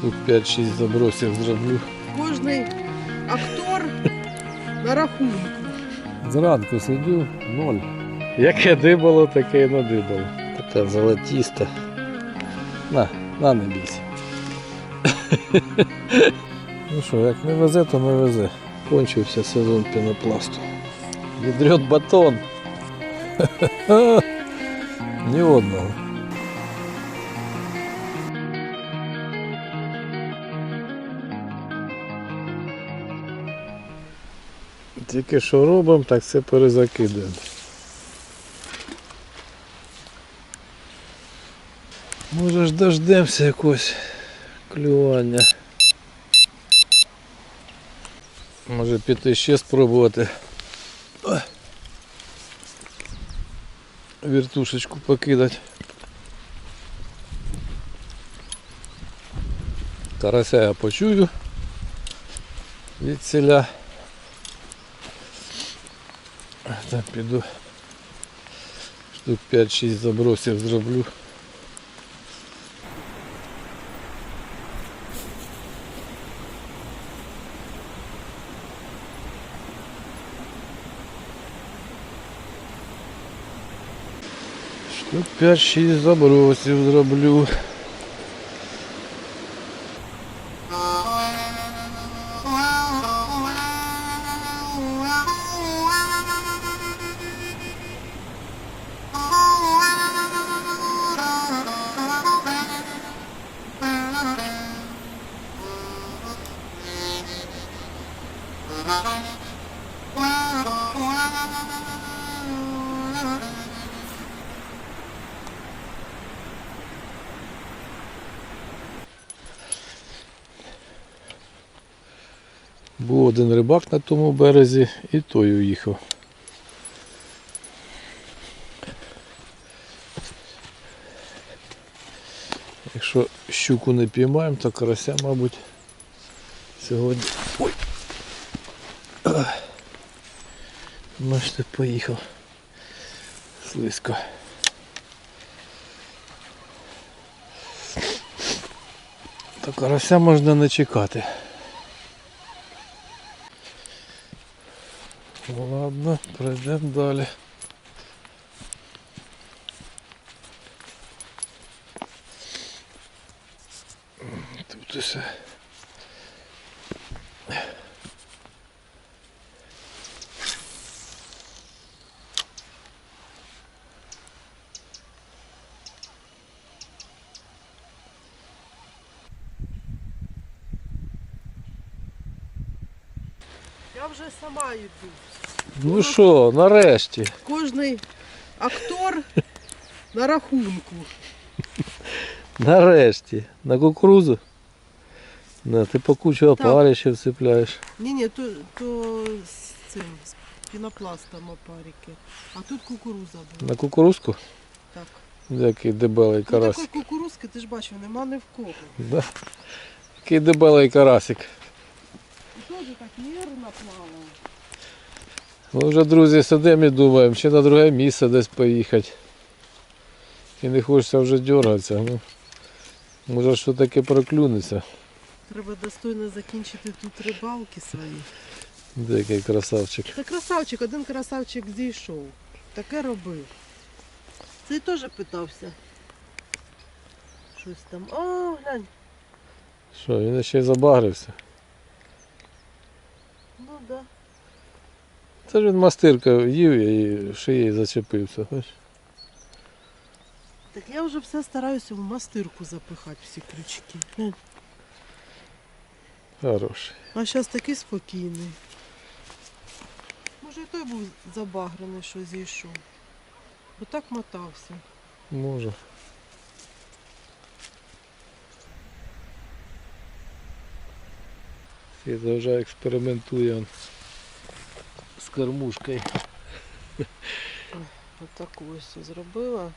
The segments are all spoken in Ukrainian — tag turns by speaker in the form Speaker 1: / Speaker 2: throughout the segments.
Speaker 1: Штук 5-6 забросів зроблю.
Speaker 2: Кожний актор на рахунку.
Speaker 1: Зранку сидю, ноль. Яке дибало, таке і надибало. Така золотіста. На, на не бійся. ну що, як не везе, то не везе. Кончився сезон пінопласту. Відрет батон. Ні одного. Тільки що робимо, так це перезакидаємо. Може ж дождемося якогось клювання. Може піти ще спробувати. Вертушечку покидати. Карася я почую від селя. Там піду штук 5-6 забросів зроблю. Штук 5-6 забросів зроблю. Один рибак на тому березі і той уїхав. Якщо щуку не піймаємо, то карася, мабуть, сьогодні. Ой! Бачите, поїхав. Слизько. То карася можна не чекати. Ладно, пройдемо далі. Тут усе.
Speaker 2: Я вже сама йду.
Speaker 1: Ну що, нарешті.
Speaker 2: Кожний актор на рахунку.
Speaker 1: Нарешті. На кукурузу. Да, ти по кучу опарищів цепляєш.
Speaker 2: Ні, ні, то, то з цим з пінопластом опарики. А тут кукуруза була.
Speaker 1: На кукурузку?
Speaker 2: Так.
Speaker 1: Який дебелий
Speaker 2: Ну
Speaker 1: карасик.
Speaker 2: такої кукурузки, ти ж бачив, нема ні в кого.
Speaker 1: Да. Який дебелий карасик.
Speaker 2: Теж так мирно плавав.
Speaker 1: Ми вже, друзі, сидимо і думаємо, чи на друге місце десь поїхати. І не хочеться вже дергатися. Ну, може що таке проклюнеться.
Speaker 2: Треба достойно закінчити тут рибалки свої.
Speaker 1: Деякий красавчик.
Speaker 2: Та красавчик, один красавчик зійшов. Таке робив. Цей теж питався. Щось там. О, глянь.
Speaker 1: Що, він ще й забагрився.
Speaker 2: Ну да.
Speaker 1: Це ж він мастиркою їв і шиєю зачепився.
Speaker 2: Так я вже все стараюся в мастирку запихати всі крючки.
Speaker 1: Хороший.
Speaker 2: А зараз такий спокійний. Може і той був забагрений, що зійшов. Бо так мотався.
Speaker 1: Може. Світа вже експериментує кормушкою.
Speaker 2: Отаку ось зробила.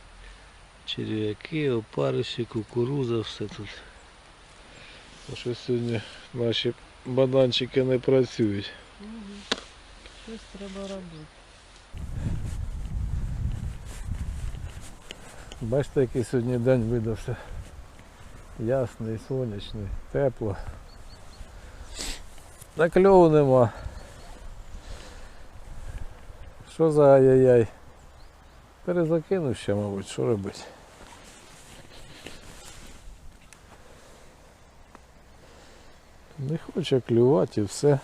Speaker 1: Черв'яки, опариші, кукуруза, все тут. А що сьогодні наші бананчики не працюють.
Speaker 2: Угу. Щось треба робити.
Speaker 1: Бачите, який сьогодні день видався. Ясний, сонячний, тепло. На кльову нема. Що за ай-яй-яй? Перезакинув ще, мабуть, що робити? Не хоче клювати і все.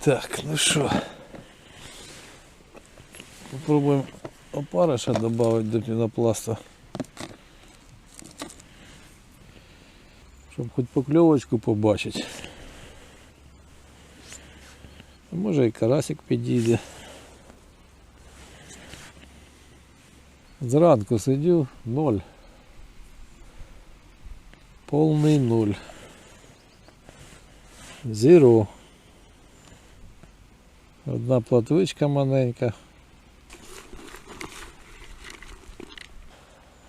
Speaker 1: Так, ну що. Попробуємо опариша додати до пінопласта. Хоч покльовочку побачити. А Може і карасик підійде. Зранку сидів ноль. Повний нуль. Зіро. Одна платвичка маленька.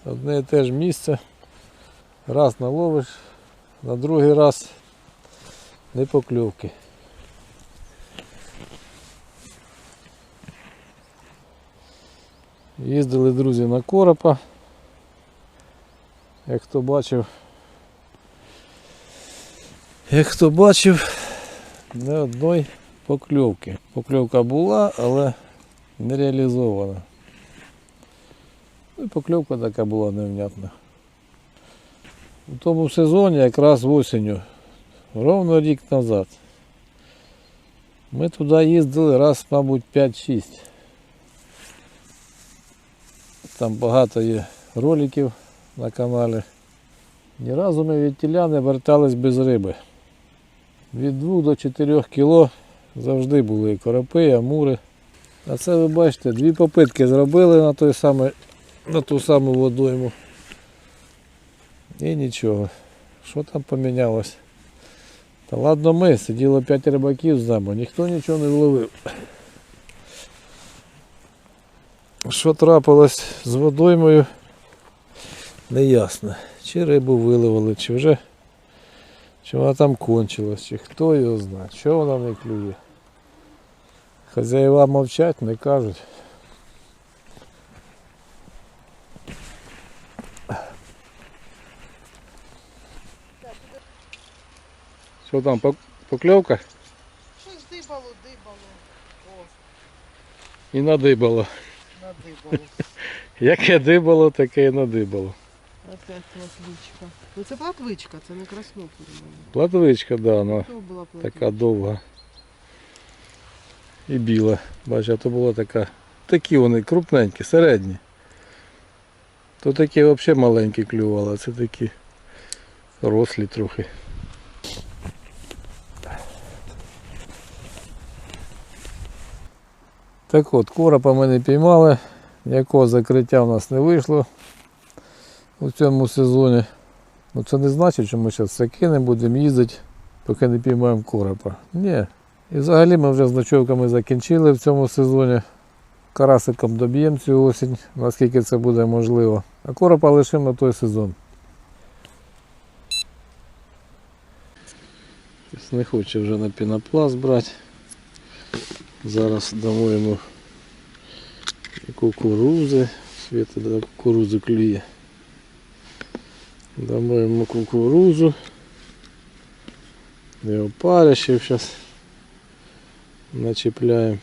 Speaker 1: Одне і те ж місце. Раз наловиш, на другий раз не покльовки. Їздили друзі на коропа. Як хто бачив, як хто бачив, не одної покльовки. Покльовка була, але не реалізована. Ну і покльовка така була невнятна. У тому сезоні, якраз осінню, ровно рік назад. Ми туди їздили раз, мабуть, 5-6. Там багато є роликів на каналі. Ні разу ми від тіля не вертались без риби. Від 2 до 4 кіло завжди були коропи, амури. А це ви бачите, дві попитки зробили на той самий, на ту саму водойму. І нічого. Що там помінялось? Та ладно ми, сиділо 5 рибаків з нами, ніхто нічого не вловив. Що трапилось з водоймою, неясно. Чи рибу виливали, чи вже чи вона там кончилась, чи хто його знає, що вона не клює. Хазяїва мовчать, не кажуть. Що там, пок- покльовка?
Speaker 2: Щось дибало, дибало. О,
Speaker 1: І надибало.
Speaker 2: надибало.
Speaker 1: Яке дибало, таке і надибало.
Speaker 2: Опять платвичка. Ну це платвичка, це не краснофор.
Speaker 1: Платвичка, да, вона
Speaker 2: платвичка.
Speaker 1: така довга. І біла. Бачиш, а то була така. Такі вони крупненькі, середні. То такі взагалі маленькі клювали, а це такі рослі трохи. Так от, коропа ми не піймали, ніякого закриття в нас не вийшло у цьому сезоні. Ну це не значить, що ми зараз все кинемо, будемо їздити, поки не піймаємо коропа. Ні. І взагалі ми вже з ночовками закінчили в цьому сезоні. Карасиком доб'ємо цю осінь, наскільки це буде можливо. А коропа лишимо на той сезон. Не хоче вже на пінопласт брати. Зараз дамо йому і кукурузи. Світа до кукурузи клює. Дамо йому кукурузу. І опарищів зараз начіпляємо.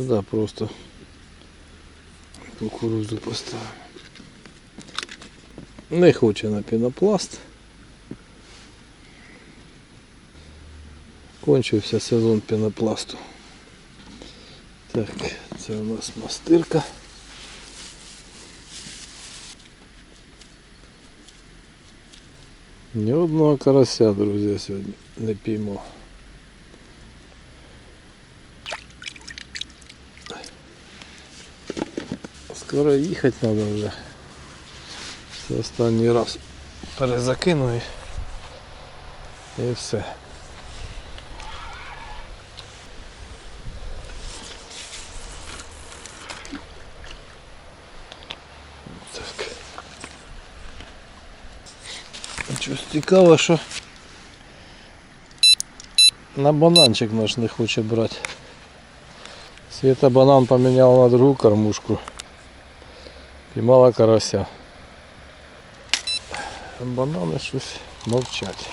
Speaker 1: А сюди просто кукурузу поставимо. Не хоче на пінопласт. Кончився сезон пінопласту. Так, це у нас мастирка. Ні одного карася, друзі, я сьогодні не піймав. Скоро ехать надо уже. Все останній раз перезакину и и все. Так. Щось цікаво, що на бананчик наш не хочет брать. Света банан поменял на другую кормушку. Піймала карася. Банани щось мовчать.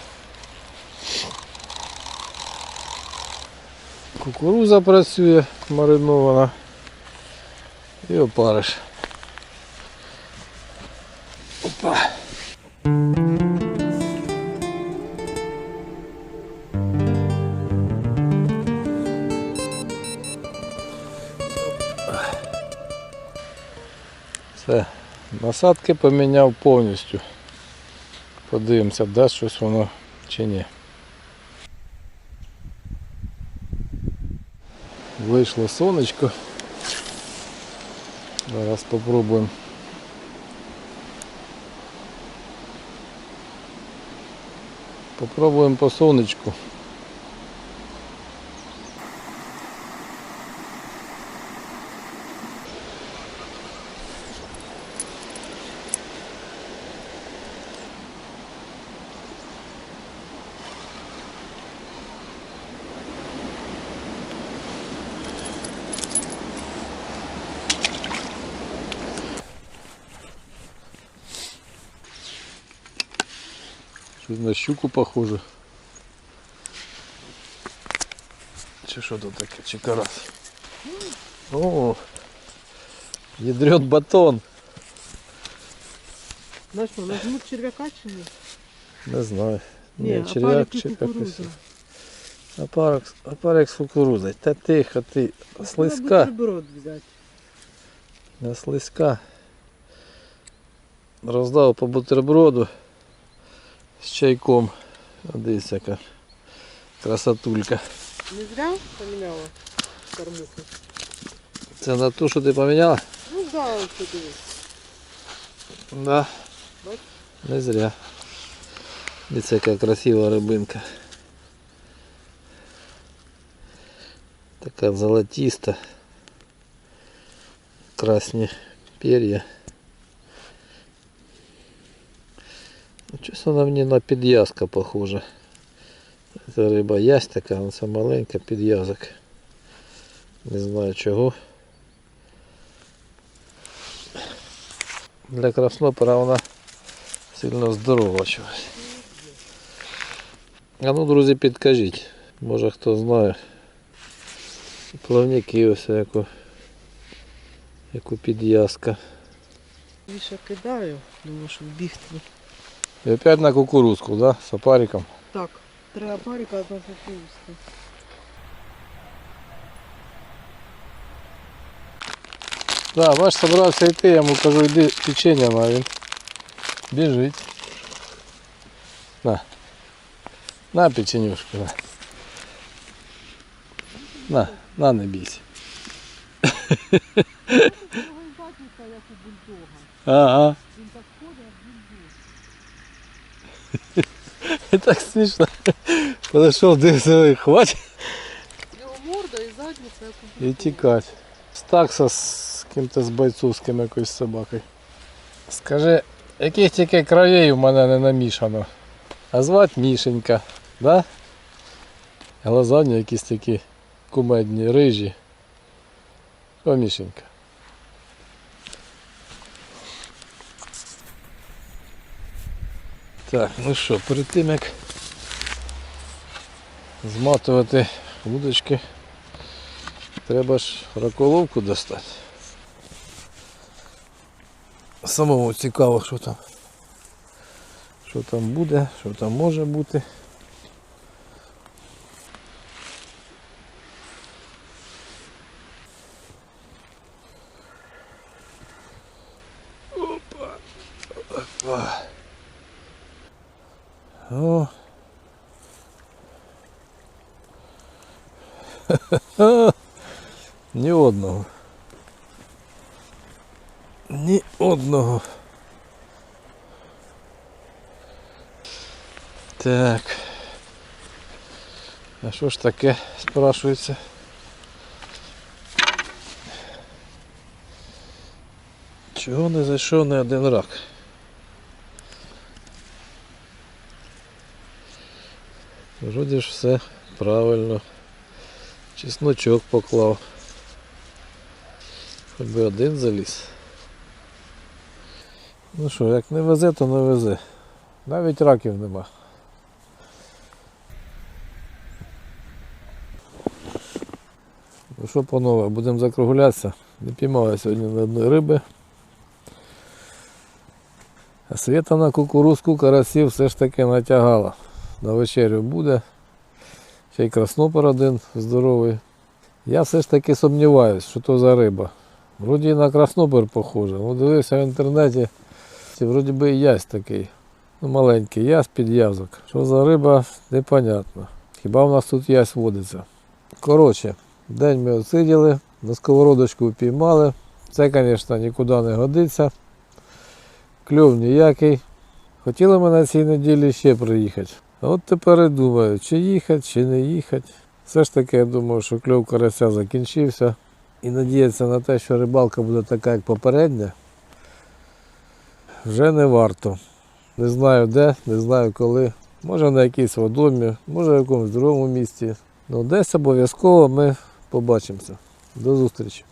Speaker 1: Кукуруза працює маринована. І опариш. Насадки поміняв повністю. Подивимося, дасть щось воно чи ні. Вийшло сонечко. Зараз спробуємо. Попробуємо по сонечку. Щось на щуку похоже. Чи що тут таке? Чи карась? О, ядрет батон.
Speaker 2: На що, нажмуть черв'яка чи ні?
Speaker 1: Не знаю.
Speaker 2: Ні,
Speaker 1: Ні, черв'як чи
Speaker 2: кукурудза.
Speaker 1: Апарок, апарок з кукурузою. Та тихо, ти слизька. Не слизька. Роздав по бутерброду з чайком. Дивись, яка красотулька.
Speaker 2: Не зря поміняла кормуху?
Speaker 1: Це на ту, що ти поміняла?
Speaker 2: Ну да, ось ти дивись.
Speaker 1: Да.
Speaker 2: Бач?
Speaker 1: Не зря. Дивіться, яка красива рибинка. Така золотиста. Красні пер'я. Вона мені на підв'язка похожа. Це риба ясть така, вона це маленька підв'язок. Не знаю чого. Для краснопера вона сильно здорова. А ну, друзі, підкажіть. Може хто знає. Плавники ось яку, яку підв'язка.
Speaker 2: Більше кидаю, думаю, що бігти.
Speaker 1: І опять на кукурузку, да? З опариком.
Speaker 2: Так, три апарика, одна кукурузка.
Speaker 1: Да, ваш собрався йти, я йому кажу, йди печення на він. Біжить. На. На печенюшку, на. На, на не бійся. Ага. І так смішно. Подошов, дивився, хватить
Speaker 2: Його морда і задниця,
Speaker 1: і тікать. Стакса з ким-то з бойцовським якоюсь собакою. Скажи, яких тільки кровей у мене не намішано. А звати Мішенька, да? Глаза в нього якісь такі кумедні, рижі. О, Мішенька. Так, ну що, перед тим як зматувати вудочки, треба ж раколовку достати. Самому цікаво, що там. Що там буде, що там може бути. О. Ні одного. Ні одного. Так. А що ж таке, спрашується? Чого не зайшов не один рак? Вроді ж все правильно. Чесночок поклав. Хоч би один заліз. Ну що, як не везе, то не везе. Навіть раків нема. Ну що, панове, будемо закруглятися. Не піймали сьогодні на одної риби. А світа на кукурузку карасів все ж таки натягала. На вечерю буде. Ще й краснопер один здоровий. Я все ж таки сумніваюсь, що то за риба. Вроді на краснопер похоже. Ну, дивився в інтернеті. Вроді би і ясь такий. Ну, маленький ясь під язок. Що за риба, непонятно. Хіба в нас тут ясь водиться? Коротше, день ми отсиділи, на сковородочку піймали. Це, звісно, нікуди не годиться. Кльов ніякий. Хотіли ми на цій неділі ще приїхати. От тепер і думаю, чи їхати, чи не їхати. Все ж таки, я думаю, що кльов карася закінчився. І надіятися на те, що рибалка буде така, як попередня, вже не варто. Не знаю де, не знаю коли. Може на якійсь водомі, може в якомусь другому місці. Ну, десь обов'язково ми побачимося. До зустрічі.